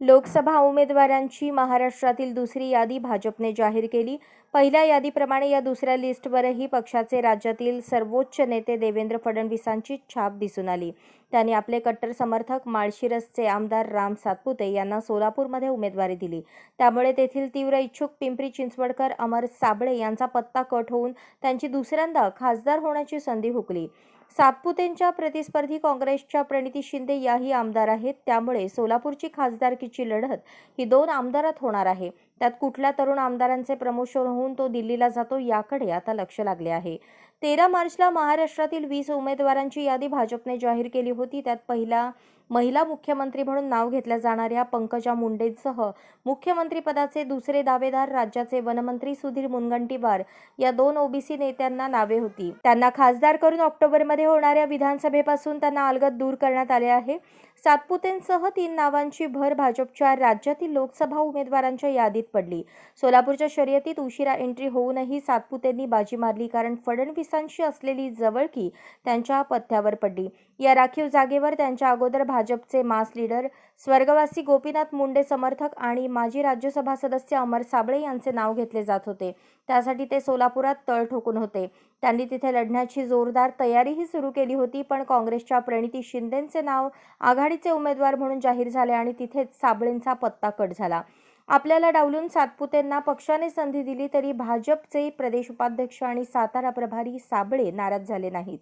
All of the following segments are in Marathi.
लोकसभा उमेदवारांची महाराष्ट्रातील दुसरी यादी भाजपने जाहीर केली. पहिल्या यादीप्रमाणे या दुसऱ्या लिस्टवरही पक्षाचे राज्यातील सर्वोच्च नेते देवेंद्र फडणवीसांची छाप दिसून आली. त्यांनी आपले कट्टर समर्थक माळशिरसचे आमदार राम सातपुते यांना सोलापूरमध्ये उमेदवारी दिली. त्यामुळे तेथील तीव्र इच्छुक पिंपरी चिंचवडकर अमर साबळे यांचा पत्ता कट होऊन त्यांची दुसऱ्यांदा खासदार होण्याची संधी हुकली. सातपुतेंच्या प्रतिस्पर्धी काँग्रेसच्या प्रणिती शिंदे याही आमदार आहेत. त्यामुळे सोलापूरची खासदारकीची लढत ही दोन आमदारात होणार आहे. त्यात कुठल्या तरुण आमदारांचे प्रमोशन होऊन तो दिल्लीला जातो याकडे आता लक्ष लागले आहे. तेरा मार्चला महाराष्ट्रातील वीस उमेदवारांची यादी भाजपने जाहीर केली होती. त्यात पहिला महिला मुख्यमंत्री म्हणून नाव घेतल्या जाणाऱ्या पंकजा मुंडेंसह मुख्यमंत्रीपदाचे दुसरे दावेदार राज्याचे वनमंत्री सुधीर मुनगंटीवार या दोन ओबीसी नेत्यांना नावे होती. त्यांना खासदार करून ऑक्टोबरमध्ये होणाऱ्या विधानसभेपासून त्यांना अलगद दूर करण्यात आले आहे. सातपुतेंसह तीन नावांची भर भाजपच्या राज्यातील लोकसभा उमेदवारांच्या यादीत पडली. सोलापूरच्या शर्यतीत उशिरा एंट्री होऊनही सातपुतेंनी बाजी मारली कारण फडणवीसांशी असलेली जवळकी त्यांच्या पथ्यावर पडली. या राखीव जागेवर त्यांच्या अगोदर भाजपचे मास लीडर स्वर्गवासी गोपीनाथ मुंडे समर्थक आणि माजी राज्यसभा सदस्य अमर साबळे यांचे नाव घेतले जात होते. त्यासाठी ते सोलापुरात तळ ठोकून होते. त्यांनी तिथे लढण्याची जोरदार तयारीही सुरू केली होती पण काँग्रेसच्या प्रणिती शिंदेंचे नाव आघाडीचे उमेदवार म्हणून जाहीर झाले आणि तिथेच साबळेंचा पत्ता कट झाला. आपल्याला डावलून सातपुतेंना पक्षाने संधी दिली तरी भाजपचे प्रदेश उपाध्यक्ष आणि सातारा प्रभारी साबळे नाराज झाले नाहीत.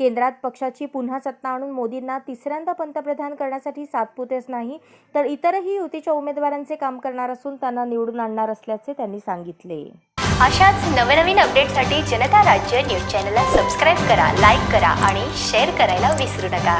केंद्रात पक्षाची पुन्हा सत्ता आणून मोदींना तिसऱ्यांदा पंतप्रधान करण्यासाठी सातपुतेच नाही तर इतरही युतीच्या उमेदवारांचे काम करणार असून त्यांना निवडून आणणार असल्याचे त्यांनी सांगितले. अशाच नवनवीन अपडेटसाठी जनता राज्य न्यूज चॅनलला सबस्क्राईब करा लाईक करा आणि शेअर करायला विसरू नका.